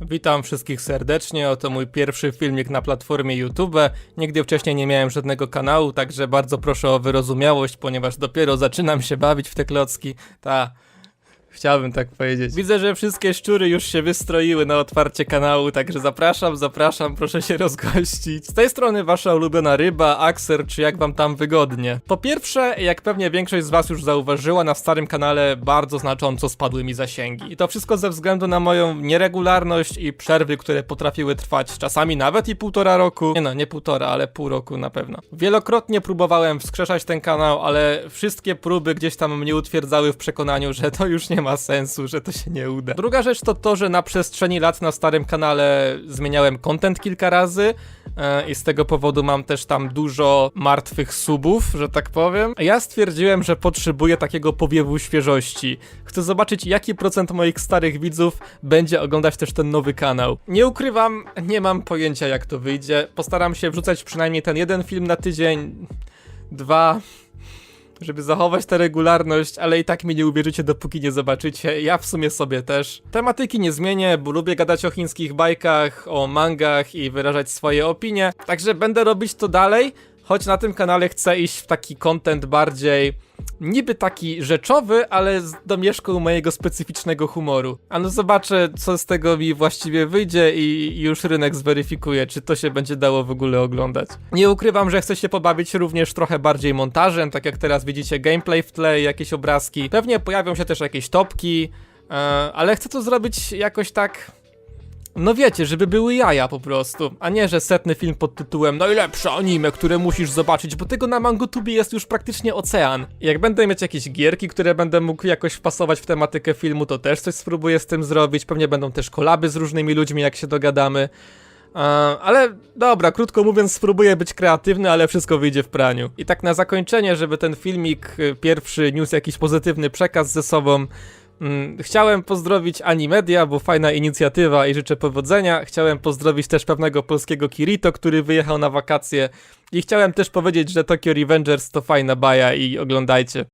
Witam wszystkich serdecznie, oto mój pierwszy filmik na platformie YouTube. Nigdy wcześniej nie miałem żadnego kanału, także bardzo proszę o wyrozumiałość, ponieważ dopiero zaczynam się bawić w te klocki. Ta... Chciałbym tak powiedzieć. Widzę, że wszystkie szczury już się wystroiły na otwarcie kanału, także zapraszam, zapraszam, proszę się rozgościć. Z tej strony wasza ulubiona ryba, akser, czy jak wam tam wygodnie. Po pierwsze, jak pewnie większość z was już zauważyła, na starym kanale bardzo znacząco spadły mi zasięgi. I to wszystko ze względu na moją nieregularność i przerwy, które potrafiły trwać czasami nawet i półtora roku. Nie no, nie półtora, ale pół roku na pewno. Wielokrotnie próbowałem wskrzeszać ten kanał, ale wszystkie próby gdzieś tam mnie utwierdzały w przekonaniu, że to już nie ma sensu, że to się nie uda. Druga rzecz to to, że na przestrzeni lat na starym kanale zmieniałem content kilka razy e, i z tego powodu mam też tam dużo martwych subów, że tak powiem. Ja stwierdziłem, że potrzebuję takiego powiewu świeżości. Chcę zobaczyć, jaki procent moich starych widzów będzie oglądać też ten nowy kanał. Nie ukrywam, nie mam pojęcia jak to wyjdzie. Postaram się wrzucać przynajmniej ten jeden film na tydzień, dwa, żeby zachować tę regularność, ale i tak mi nie uwierzycie, dopóki nie zobaczycie. Ja w sumie sobie też. Tematyki nie zmienię, bo lubię gadać o chińskich bajkach, o mangach i wyrażać swoje opinie. Także będę robić to dalej, choć na tym kanale chcę iść w taki content bardziej niby taki rzeczowy, ale z domieszką mojego specyficznego humoru. A no zobaczę, co z tego mi właściwie wyjdzie i już rynek zweryfikuje, czy to się będzie dało w ogóle oglądać. Nie ukrywam, że chcę się pobawić również trochę bardziej montażem, tak jak teraz widzicie gameplay w tle, jakieś obrazki. Pewnie pojawią się też jakieś topki, e, ale chcę to zrobić jakoś tak... No wiecie, żeby były jaja po prostu, a nie, że setny film pod tytułem Najlepsze anime, które musisz zobaczyć, bo tego na MangoTubie jest już praktycznie ocean. Jak będę mieć jakieś gierki, które będę mógł jakoś wpasować w tematykę filmu, to też coś spróbuję z tym zrobić. Pewnie będą też kolaby z różnymi ludźmi, jak się dogadamy. Ale dobra, krótko mówiąc, spróbuję być kreatywny, ale wszystko wyjdzie w praniu. I tak na zakończenie, żeby ten filmik y, pierwszy niósł jakiś pozytywny przekaz ze sobą, Chciałem pozdrowić Animedia, bo fajna inicjatywa i życzę powodzenia. Chciałem pozdrowić też pewnego polskiego Kirito, który wyjechał na wakacje. I chciałem też powiedzieć, że Tokyo Revengers to fajna baja i oglądajcie.